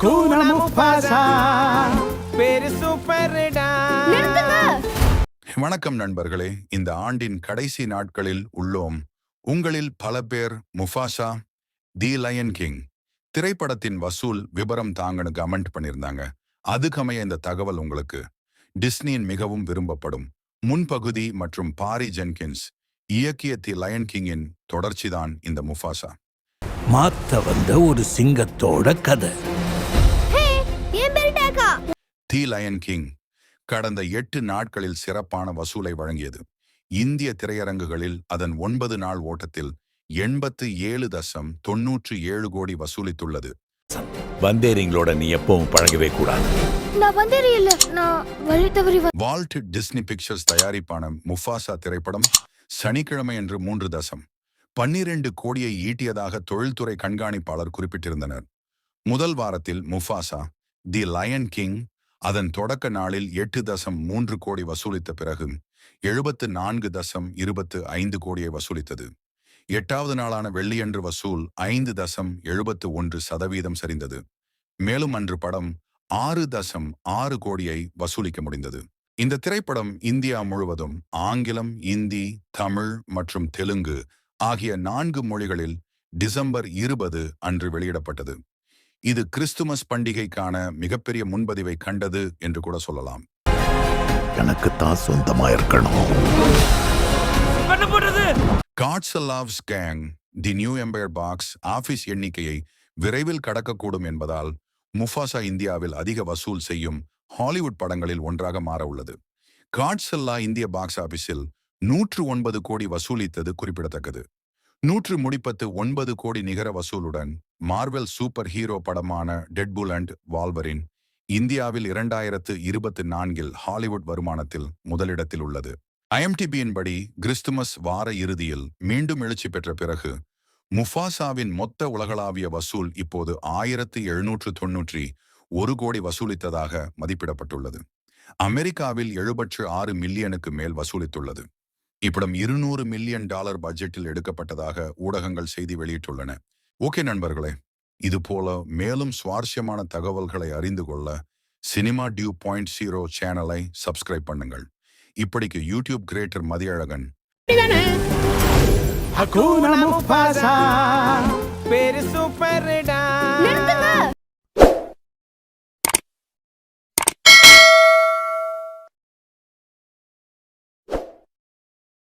Hakuna Mufasa பேரு சூப்பர்டா. வணக்கம் நண்பர்களே. இந்த ஆண்டின் கடைசி நாட்களில் உள்ளோம். உங்களில் பல பேர் முஃபாசா தி லயன் கிங். திரைப்படத்தின் வசூல் விபரம் தாங்கன்னு கமெண்ட் பண்ணியிருந்தாங்க. அதுக்கமைய இந்த தகவல் உங்களுக்கு. டிஸ்னியின் மிகவும் விரும்பப்படும் முன்பகுதி மற்றும் பாரி ஜென்கின்ஸ் இயக்கிய தி லயன் கிங்கின் தொடர்ச்சிதான் இந்த முஃபாசா. மாத்த வந்த ஒரு சிங்கத்தோட கதை. தி லயன் கிங் கடந்த எட்டு நாட்களில் சிறப்பான வசூலை வழங்கியது. இந்திய திரையரங்குகளில் அதன் ஒன்பது நாள் ஓட்டத்தில் எண்பத்து ஏழு தசம் தொன்னூற்று ஏழு கோடி வசூலித்துள்ளது. வந்தேரிங்களோட நீ எப்பவும் பழகவே கூடாது. வால்ட் டிஸ்னி பிக்சர்ஸ் தயாரிப்பான முஃபாசா திரைப்படம் சனிக்கிழமை என்று மூன்று தசம் பன்னிரண்டு கோடியை ஈட்டியதாக தொழில்துறை கண்காணிப்பாளர் குறிப்பிட்டிருந்தனர். முதல் வாரத்தில் முஃபாசா தி லயன் கிங் அதன் தொடக்க நாளில் எட்டு தசம் மூன்று கோடி வசூலித்த பிறகு எழுபத்து நான்கு தசம் இருபத்து ஐந்து கோடியை வசூலித்தது. எட்டாவது நாளான வெள்ளியன்று வசூல் ஐந்து தசம் எழுபத்து ஒன்று சதவீதம் சரிந்தது. மேலும் அன்று படம் ஆறு தசம் ஆறு கோடியை வசூலிக்க முடிந்தது. இந்த திரைப்படம் இந்தியா முழுவதும் ஆங்கிலம் இந்தி தமிழ் மற்றும் தெலுங்கு ஆகிய நான்கு மொழிகளில் டிசம்பர் இருபது அன்று வெளியிடப்பட்டது. இது கிறிஸ்துமஸ் பண்டிகைக்கான மிகப்பெரிய முன்பதிவை கண்டது என்று கூட சொல்லலாம். எனக்கு தான் சொந்தமா இருக்கணும். Godzilla Kong the new empire box office எண்ணிக்கையை விரைவில் கடக்கக்கூடும் என்பதால் முஃபாசா இந்தியாவில் அதிக வசூல் செய்யும் ஹாலிவுட் படங்களில் ஒன்றாக மாற உள்ளது. காட்ஸல்லா இந்திய பாக்ஸ் ஆபீஸில் நூற்று ஒன்பது கோடி வசூலித்தது குறிப்பிடத்தக்கது. நூற்று முடிப்பத்து ஒன்பது கோடி நிகர வசூலுடன் மார்வெல் சூப்பர் ஹீரோ படமான டெட்புல் அண்ட் வால்வரின் இந்தியாவில் இரண்டாயிரத்து இருபத்து நான்கில் ஹாலிவுட் வருமானத்தில் முதலிடத்தில் உள்ளது. ஐஎம்டிபியின் படி கிறிஸ்துமஸ் வார இறுதியில் மீண்டும் எழுச்சி பெற்ற பிறகு முஃபாசாவின் மொத்த உலகளாவிய வசூல் இப்போது ஆயிரத்து எழுநூற்று தொன்னூற்றி ஒரு கோடி வசூலித்ததாக மதிப்பிடப்பட்டுள்ளது. அமெரிக்காவில் எழுபற்று ஆறு மில்லியனுக்கு மேல் வசூலித்துள்ளது. இப்படம் இருநூறு மில்லியன் டாலர் பட்ஜெட்டில் எடுக்கப்பட்டதாக ஊடகங்கள் செய்தி வெளியிட்டுள்ளன. ஓகே நண்பர்களே இது போல மேலும் சுவாரஸ்யமான தகவல்களை அறிந்து கொள்ள சினிமா டியூ பாயிண்ட் ஜீரோ சேனலை சப்ஸ்கிரைப் பண்ணுங்கள். இப்படிக்கு யூடியூப் கிரியேட்டர் மதியழகன்.